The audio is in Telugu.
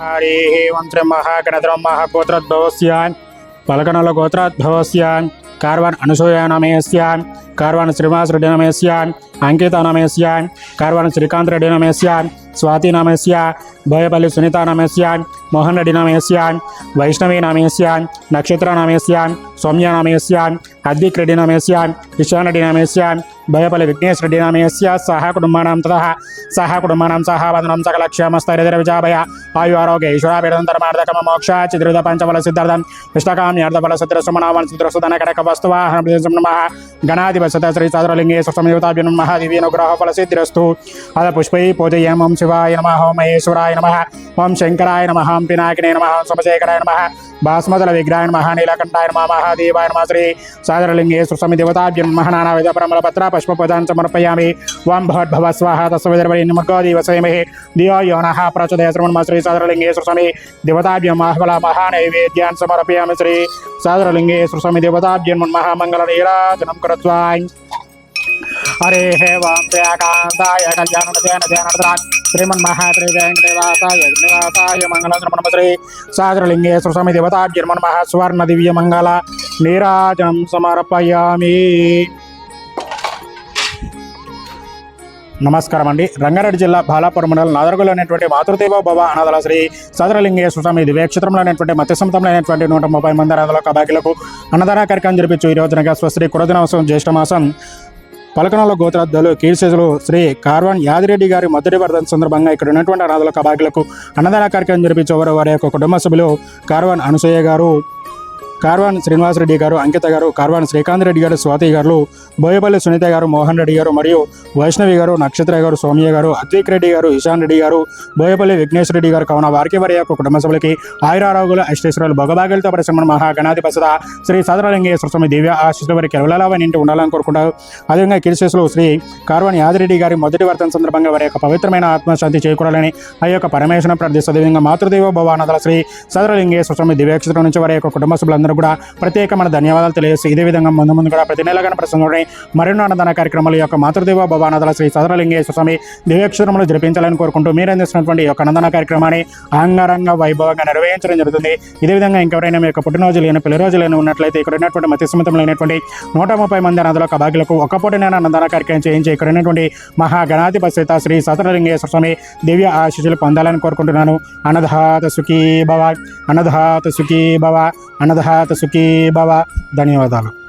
హరి వంశం మహాగణధరం మహాగోత్రోద్భవస్యాన్ పలకనల గోత్రోద్భవస్యాన్ కార్వాన్ అనసూయ నమేస్యాన్ కార్వాన్ శ్రీనివాస్ రెడ్డి నమేస్యాన్ అంకిత నమేస్యాన్ కార్వాన్ శ్రీకాంత్ రెడ్డి నమేస్యాన్ స్వాతి నమేస్యా బోయపల్లి సునీత నమేస్యాన్ మోహన్ రెడ్డి నమేస్యాన్ వైష్ణవి నమేస్యాన్ నక్షత్ర నమేస్యాన్ సౌమ్య నమేస్యాన్ అద్దిక్ రెడ్డి నమేస్యాన్ ఇషాన్ రెడ్డి నమేస్యాన్ भयपल भयफलविघ्नेशृडिनामेयस्य सह कुटुम्बाणां तथा सह कुटुम्बाणां सह वदनं सकलक्ष्यमस्तैरविजाभय आयुरारोग्य ईश्वराभिरन्तरमार्दकमोक्षा चित्रितपञ्चफलसिद्धार्थं कृष्णकाम्यार्धफलसिद्धिरसुमणावनसिद्धिरसुधनकटकवस्तुवाहनप्रियं नमः गणाधिपसत श्रीचातुर्लिङ्गे अनुग्रह फल सिद्धिस्तु अद पुष्प पूजयेम ॐ शिवाय नम ॐ महेश्वराय नम ॐ शंकराय नम हम पिनाकिने नम ॐ नम नमः भास्मतलविग्रहाय नमः नीलकण्ठाय नम महादेवाय नम श्री सादरलिङ्गे सुसमिदेवताभ्यं नमः पत्र पुष्पपदान् समर्पयामि वां भट्भव स्वाहा तस्वैर्वरि नमकोदिवसेमहे दियो यो नः प्रचोदय श्रवणमाश्री सादरलिङ्गेश्वर स्वामी देवताभ्यं माह्वला महानैवेद्यान् समर्पयामि श्री सादरलिङ्गेश्वर स्वामी देवताभ्यन्मन्महामङ्गलनीराजनं कृत्वाय हरे हे वां प्रियाकान्ताय कल्याणतेन ध्यानर्द्रा श्रीमन्महात्रिवेङ्कटेवासाय निवासाय मङ्गलश्रमणमश्री सागरलिङ्गेश्वर स्वामी देवताभ्यर्मन्मः सुवर्णदिव्यमङ्गल नीराजनं समर्पयामि। నమస్కారం అండి రంగారెడ్డి జిల్లా బాలాపురం మండలం నాదరగులో అనేటువంటి మాతృదేవ భవ అనాథల శ్రీ సదరలింగే స్వామి దివ్యక్షేత్రంలో అనేటువంటి మత్స్యసంతంలో అనేటువంటి నూట ముప్పై మంది అనాథల కబాకిలకు అన్నదాన కార్యక్రమం జరిపించు. ఈ రోజునగా స్వశ్రీ కురదినోత్సవం జ్యేష్ఠమాసం పలకనాల పలకనలో గోత్రార్థులు కీర్శేషులు శ్రీ కార్వాన్ యాదిరెడ్డి గారి మొదటి వర్ధన సందర్భంగా ఇక్కడ ఉన్నటువంటి అనాథల కబాకిలకు అన్నదాన కార్యక్రమం జరిపించేవారు వారి యొక్క కుటుంబ సభ్యులు కార్వాన్ అనసూయ గారు కార్వాన్ శ్రీనివాసరెడ్డి గారు అంకిత గారు కార్వాన్ శ్రీకాంత్ రెడ్డి గారు స్వాతి గారు బోయపల్లి సునీత గారు మోహన్ రెడ్డి గారు మరియు వైష్ణవి గారు నక్షత్ర గారు సౌమ్య గారు అద్విక్ రెడ్డి గారు ఇషాన్ రెడ్డి గారు బోయపల్లి విఘ్నేష్ రెడ్డి గారు కావున వారికి వారి యొక్క కుటుంబ సభ్యులకి ఆయురారోగుల అష్టేశ్వరాలు భగభాగ్యులతో పరిశ్రమ మహాగణాధిపసద శ్రీ సదరలింగేశ్వర స్వామి దివ్య ఆశిస్తు వారికి ఎలవలావని ఇంటి ఉండాలని కోరుకుంటారు. అదేవిధంగా కిరిశేషులు శ్రీ కార్వాన్ యాదిరెడ్డి గారి మొదటి వర్తన సందర్భంగా వారి యొక్క పవిత్రమైన ఆత్మశాంతి చేకూరాలని ఆ యొక్క పరమేశ్వరం ప్రార్థిస్తూ అదేవిధంగా మాతృదేవ భవానదల శ్రీ సదరలింగేశ్వర స్వామి దివ్యక్షేత్రం నుంచి వారి యొక్క కుటుంబ సభ్యులందరూ కూడా ప్రత్యేకమైన ధన్యవాదాలు తెలియజేసి ఇదే విధంగా ముందు ముందు కూడా ప్రతి నెల కనపడుతుంది మరెన్నో అన్నదాన కార్యక్రమాలు యొక్క మాతృదేవ భవానదల శ్రీ సదరలింగేశ్వర స్వామి దివ్యక్షేత్రంలో జరిపించాలని కోరుకుంటూ మీరు అందిస్తున్నటువంటి యొక్క అన్నదాన కార్యక్రమాన్ని అంగరంగ వైభవంగా నిర్వహించడం జరుగుతుంది. ఇదే విధంగా ఇంకెవరైనా మీ యొక్క పుట్టినరోజు లేని పెళ్ళి రోజు లేని ఉన్నట్లయితే ఇక్కడ ఉన్నటువంటి మధ్య సమితంలోనటువంటి నూట ముప్పై మంది అనాథుల కబాగిలకు ఒక పూటనైనా అన్నదాన కార్యక్రమం చేయించి ఇక్కడ ఉన్నటువంటి మహా శ్రీ సతరలింగేశ్వర స్వామి దివ్య ఆశీస్సులు పొందాలని కోరుకుంటున్నాను. అనధాత సుఖీ భవ అనధాత సుఖీ భవ అనధాత సుఖీ భవ ధన్యవాదాలు.